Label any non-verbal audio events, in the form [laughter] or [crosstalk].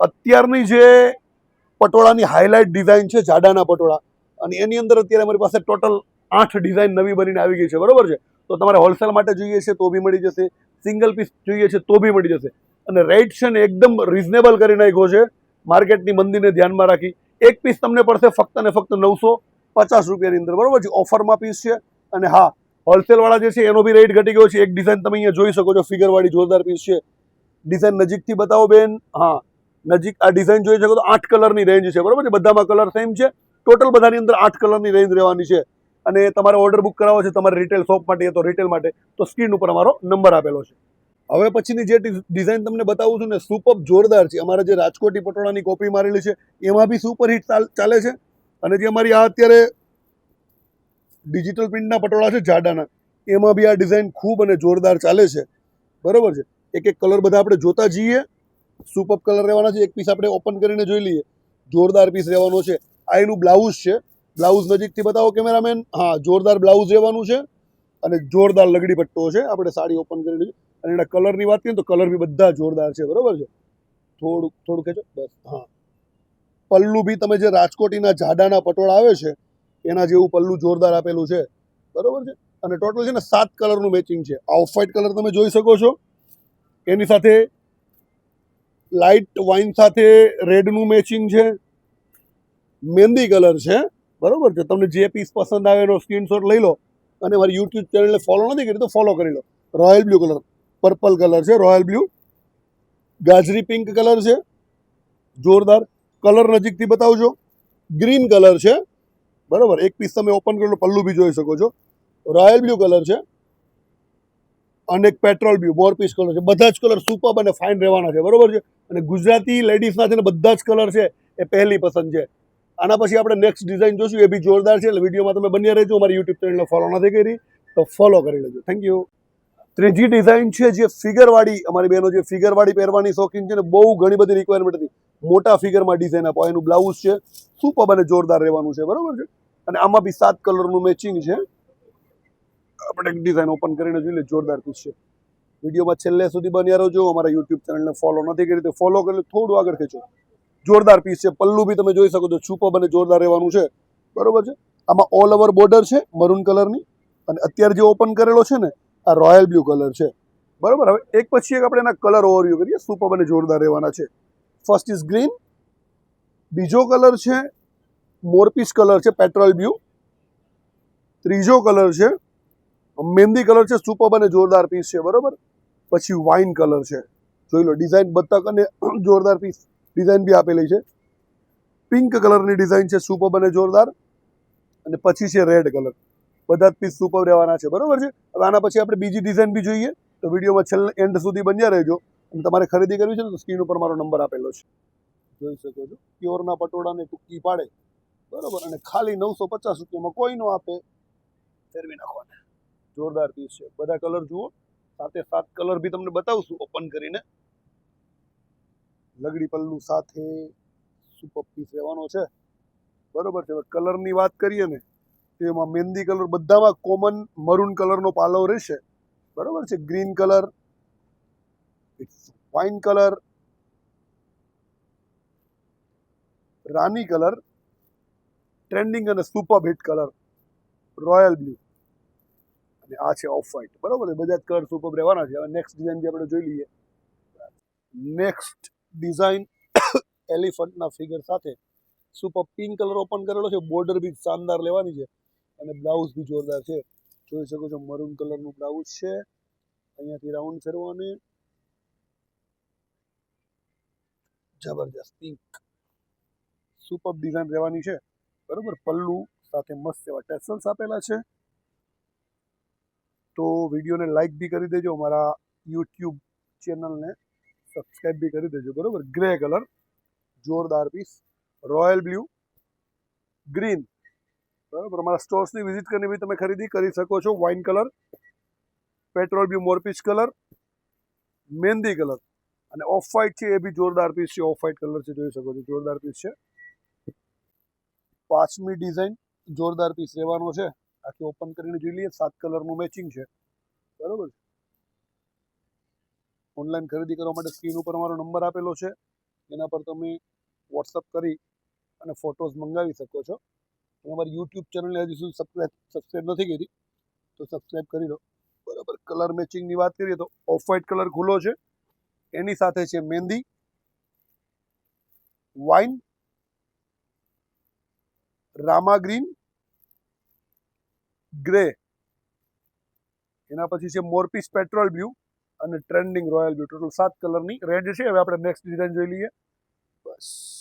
અત્યારની જે પટોળાની highlight design છે, જાડાના પટોળા, અને એની અંદર અત્યારે અમારી પાસે ટોટલ આઠ ડિઝાઇન નવી બનીને આવી ગઈ છે, બરોબર છે? તો તમારે હોલસેલ માટે જોઈએ છે તો બી મળી જશે સિંગલ પીસ જોઈએ છે તો બી મળી જશે. અને રેટ છે ને એકદમ રિઝનેબલ કરી નાખ્યો છે માર્કેટની મંદીને ધ્યાનમાં રાખી. એક પીસ તમને પડશે ફક્ત ને ફક્ત નવસો પચાસ રૂપિયાની અંદર, બરોબર છે? ઓફરમાં પીસ છે, અને હા હોલસેલવાળા જે છે, એનો બી રેટ ઘટી ગયો છે. એક ડિઝાઇન તમે અહીંયા જોઈ શકો છો ફિગરવાળી જોરદાર પીસ છે. ડિઝાઇન નજીકથી બતાવો બેન. હા નજીક આ ડિઝાઇન જોઈ શકો તો આઠ કલરની રેન્જ છે, બરોબર છે? બધામાં કલર સેમ છે. ટોટલ બધાની અંદર આઠ કલરની રેન્જ રહેવાની છે. અને તમારે ઓર્ડર બુક કરાવવો છે તમારે રિટેલ શોપ માટે તો રિટેલ માટે, તો સ્ક્રીન ઉપર અમારો નંબર આપેલો છે. હવે પછીની જે ડિઝાઇન તમને બતાવું છું ને સુપર જોરદાર છે. અમારા જે રાજકોટી પટોળાની કોપી મારેલી છે, એમાં બી સુપર હિટ ચાલે છે. અને જે અમારી આ અત્યારે ડિજિટલ પ્રિન્ટના પટોળા છે, જાડાના, એમાં બી આ ડિઝાઇન ખૂબ અને જોરદાર ચાલે છે. બરાબર છે? એક એક કલર બધા આપણે જોતા જઈએ. સુપર કલર રહેવાના છે. એક પીસ આપણે ઓપન કરીને જોઈ લઈએ. જોરદાર પીસ રહેવાનો છે. આ એનું બ્લાઉઝ છે. બ્લાઉઝ નજીકથી બતાવો કેમેરામેન હા, જોરદાર બ્લાઉઝ રહેવાનું છે. અને જોરદાર લગડી પટ્ટો છે. આપણે સાડી ઓપન કરીને લઈએ અને એના કલરની વાત કરીએ તો કલર બી બધા જોરદાર છે. બરાબર છે? થોડુંક થોડુંક કહેજો. બસ, હા. પલ્લુ બી તમે જે રાજકોટીના જાડાના પટોળા આવે છે, એના જેવું પલ્લુ જોરદાર આપેલું છે. બરાબર છે? અને ટોટલ છે ને સાત કલરનું મેચિંગ છે. ઓફ વ્હાઇટ કલર તમે જોઈ શકો છો. એની સાથે લાઇટ વાઇન સાથે રેડનું મેચિંગ છે. મહેંદી કલર છે, બરાબર છે? તમને જે પીસ પસંદ આવે એનો સ્ક્રીનશોટ લઈ લો અને મારી યુટ્યુબ ચેનલને ફોલો નથી કરી તો ફોલો કરી લો. Royal blue colour purple colour છે રોયલ બ્લુ ગાજરી પિંક કલર છે, જોરદાર. કલર નજીકથી બતાવજો. ગ્રીન કલર છે, બરાબર. એક પીસ તમે ઓપન કરેલો પલ્લુ બી જોઈ શકો છો. રોયલ બ્લુ કલર છે. અને એક પેટ્રોલ બ્લુ બોરપીસ કલર છે. બધા જ કલર સુપર અને ફાઇન રહેવાના છે, બરોબર છે? અને ગુજરાતી લેડીઝના છે ને બધા જ કલર છે, એ પહેલી પસંદ છે. આના પછી આપણે નેક્સ્ટ ડિઝાઇન જોશું, એ બી જોરદાર છે. એટલે વિડીયોમાં તમે બન્યા રહેજો, અમારી યુટ્યુબ ચેનલને ફોલો નથી કરી, તો ફોલો કરી લેજો. થેન્ક યુ ત્રીજી ડિઝાઇન છે જે ફિગરવાળી, અમારી બહેનો જે ફિગરવાળી પહેરવાની શોખીન છે ને, બહુ ઘણી બધી રિક્વાયરમેન્ટ હતી. મોટા ફિગરમાં ડિઝાઇન આપો. એનું બ્લાઉઝ છે સુપર અને જોરદાર રહેવાનું છે, બરોબર છે? અને આમાં બી સાત કલરનું મેચિંગ છે. આપણે ડિઝાઇન ઓપન કરીને જોઈ લે, જોરદાર પીસ છે. વિડીયોમાં છેલ્લે સુધી બન્યા રહેજો, અમારા યુટ્યુબ ચેનલને ફોલો નથી કરી તો ફોલો કરી થોડું આગળ ખેંચો. જોરદાર પીસ છે, પલ્લુ બી તમે જોઈ શકો છો, છૂપો અને જોરદાર રહેવાનું છે. બરોબર છે? આમાં ઓલ ઓવર બોર્ડર છે મરૂન કલરની અને અત્યારે જે ઓપન કરેલો છે ને, આ રોયલ બ્લુ કલર છે. બરોબર? હવે એક પછી એક આપણે એના કલર ઓવરવ્યુ કરીએ સુપર અને જોરદાર રહેવાના છે. ફર્સ્ટ ઇઝ ગ્રીન બીજો કલર છે મોરપીસ કલર છે પેટ્રોલ બ્લુ ત્રીજો કલર છે મહેંદી કલર છે સુપર અને જોરદાર પીસ છે, બરોબર? પછી વાઇન કલર છે. જોઈ લો ડિઝાઇન બતક અને [clears throat] જોરદાર પીસ ડિઝાઇન બી આપેલી છે. પિંક કલરની ડિઝાઇન છે સુપર અને જોરદાર. અને પછી છે રેડ કલર બધા જ પીસ સુપર રહેવાના છે, બરોબર છે? હવે આના પછી આપણે બીજી ડિઝાઇન બી જોઈએ. તો વિડીયોમાં છેલ્લે એન્ડ સુધી બન્યા રહેજો. અને તમારે ખરીદી કરવી છે તો સ્ક્રીન ઉપર મારો નંબર આપેલો છે. જોઈ શકો છો? પ્યોરના પટોળાને ટૂંકી પાડે. બરોબર? અને ખાલી નવસો પચાસ રૂપિયામાં કોઈ નો આપે. ફેરવી નાખવાના. જોરદાર પીસ છે. બધા કલર જુઓ. સાથે સાત કલર બી તમને બતાવશું ઓપન કરીને. લગડી પલ્લુ સાથે સુપર પીસ રહેવાનો છે. બરોબર છે. કલરની વાત કરીએ ને, તો એમાં મહેંદી કલર બધામાં કોમન મરૂન કલરનો પાલવ રહેશે. બરોબર છે. ગ્રીન કલર વાઇન કલર રાની કલર ટ્રેન્ડિંગ અને super hit colour royal blue અને આ છે ઓફ વાઇટ બરાબર છે? બધા જ કલર રહેવાના છે. હવે નેક્સ્ટ ડિઝાઇન જે આપણે જોઈ લઈએ. નેક્સ્ટ ડિઝાઇન એલિફન્ટના ફિગર સાથે સુપર પિંક કલર ઓપન કરેલો છે. બોર્ડર બી શાનદાર લેવાની છે. અને બ્લાઉઝ બી જોરદાર છે. જોઈ શકો છો મરૂન કલરનું બ્લાઉઝ છે. અહીંયાથી રાઉન્ડ ફેરવાની જબરજસ્ત પિંક સુપર ડિઝાઇન રહેવાની છે. બરોબર? પલ્લુ સાથે મસ્ત એવા ટેસલ્સ આપેલા છે. તો વિડીયોને લાઈક બી કરી દેજો, અમારા યુટ્યુબ ચેનલને સબસ્ક્રાઈબ બી કરી દેજો, બરાબર? ગ્રે કલર જોરદાર પીસ રોયલ બ્લુ ગ્રીન બરાબર? અમારા સ્ટોર્સની વિઝિટ કરીને બી તમે ખરીદી કરી શકો છો વાઇન કલર પેટ્રોલ બ્લુ મોરપીચ કલર મહેંદી કલર અને ઓફ વાઇટ છે, એ બી જોરદાર પીસ છે ઓફ વાઇટ કલર છે, જોઈ શકો છો, જોરદાર પીસ છે. પાંચમી ડિઝાઇન જોરદાર પીસ રહેવાનો છે. આખી ઓપન કરીને જોઈ લઈએ. સાત કલરનું મેચિંગ છે. બરોબર ઓનલાઈન ખરીદી કરવા માટે સ્ક્રીન ઉપર અમારો નંબર આપેલો છે. એના પર તમે વોટ્સઅપ કરી અને ફોટોઝ મંગાવી શકો છો. અને અમારી યુટ્યુબ ચેનલને હજી સુધી સબસ્ક્રાઈબ સબસ્ક્રાઈબ નથી કરી, તો સબસ્ક્રાઈબ કરી લો. બરાબર? કલર મેચિંગની વાત કરીએ તો ઓફ વ્હાઇટ કલર ખુલ્લો છે. એની સાથે છે મહેંદી વાઇન રામા ગ્રીન ગ્રે. એના પછી છે મોરપીસ પેટ્રોલ બ્લુ અને ટ્રેન્ડિંગ રોયલ બ્લુ. ટોટલ સાત કલરની. રેડ છે. હવે આપણે નેક્સ્ટ ડિઝાઇન જોઈ લઈએ. બસ.